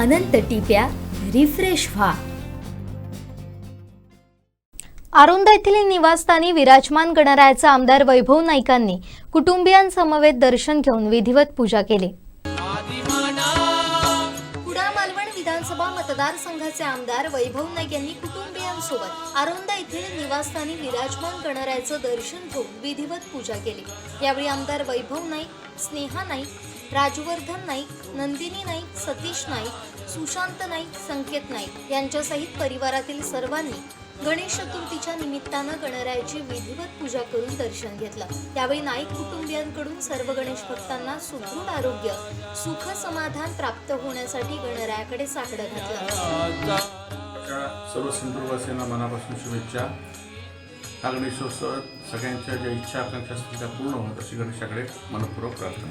अनंत टिप्या refresh व्हा. आरोंदा येथील निवासस्थानी विराजमान गणरायाचा आमदार वैभव नाईकांनी कुटुंबियांसमवेत दर्शन घेऊन विधिवत पूजा केली. कुडाळ मालवण विधानसभा मतदारसंघाचे आमदार वैभव नाईक यांनी कुटुंबियांसोबत आरोंदा येथील निवासस्थानी विराजमान गणरायाचं दर्शन घेऊन विधिवत पूजा केली. यावेळी आमदार वैभव नाईक स्नेहा नाईक राजवर्धन नाईक नंदिनी नाईक सतीश नाईक सुशांत नाईक संकेत नाईक यांच्यासहित परिवारातील सर्वांनी गणेश चतुर्थीच्या निमित्तानं गणरायाची विधिवत पूजा करून दर्शन घेतलं. त्यावेळी नाईक कुटुंबियांकडून सर्व गणेश भक्तांना सुदृढ आरोग्य सुख समाधान प्राप्त होण्यासाठी गणरायाकडे साकडं घातलं. सर्व सिंधुवासियांना मनापासून शुभेच्छा. हा गणेशोत्सव सगळ्यांच्या ज्या इच्छा आकांक्षा असतील त्या पूर्ण होत अशी गणेशाकडे मनपूर्वक प्रार्थना.